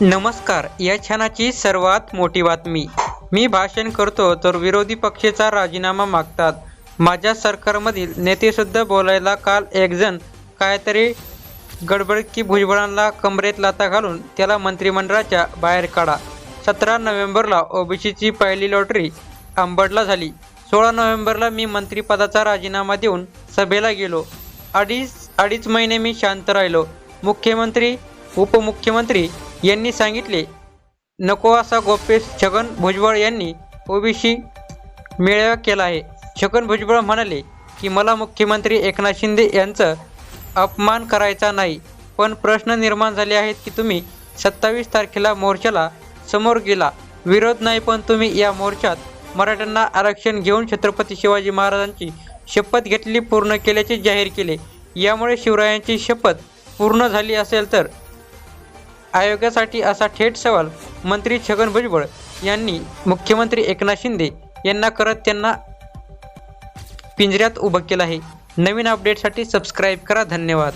नमस्कार या क्षणाची सर्वात मोठी बातमी. मी भाषण करतो तर विरोधी पक्षाचा राजीनामा मागतात. माझ्या सरकारमधील नेतेसुद्धा बोलायला काल एकजण काहीतरी गडबड की भुजबळांना कमरेत लाता घालून त्याला मंत्रिमंडळाच्या बाहेर काढा. सतरा नोव्हेंबरला ओबीसीची पहिली लॉटरी आंबडला झाली. सोळा नोव्हेंबरला मी मंत्रिपदाचा राजीनामा देऊन सभेला गेलो. अडीच अडीच महिने मी शांत राहिलो. मुख्यमंत्री उपमुख्यमंत्री यांनी सांगितले नको असा गोप्य छगन भुजबळ यांनी ओबीसी मेळावा केला आहे. छगन भुजबळ म्हणाले की मला मुख्यमंत्री एकनाथ शिंदे यांचं अपमान करायचा नाही पण प्रश्न निर्माण झाले आहेत की तुम्ही सत्तावीस तारखेला मोर्चाला समोर गेला. विरोध नाही पण तुम्ही या मोर्चात मराठ्यांना आरक्षण घेऊन छत्रपती शिवाजी महाराजांची शपथ घेतली पूर्ण केल्याचे जाहीर केले. यामुळे शिवरायांची शपथ पूर्ण झाली असेल तर आयोगासाठी असा थेट सवाल मंत्री छगन भुजबळ यांनी मुख्यमंत्री एकनाथ शिंदे यांना करत त्यांना पिंजऱ्यात उभं केलं आहे. नवीन अपडेटसाठी सबस्क्राईब करा. धन्यवाद.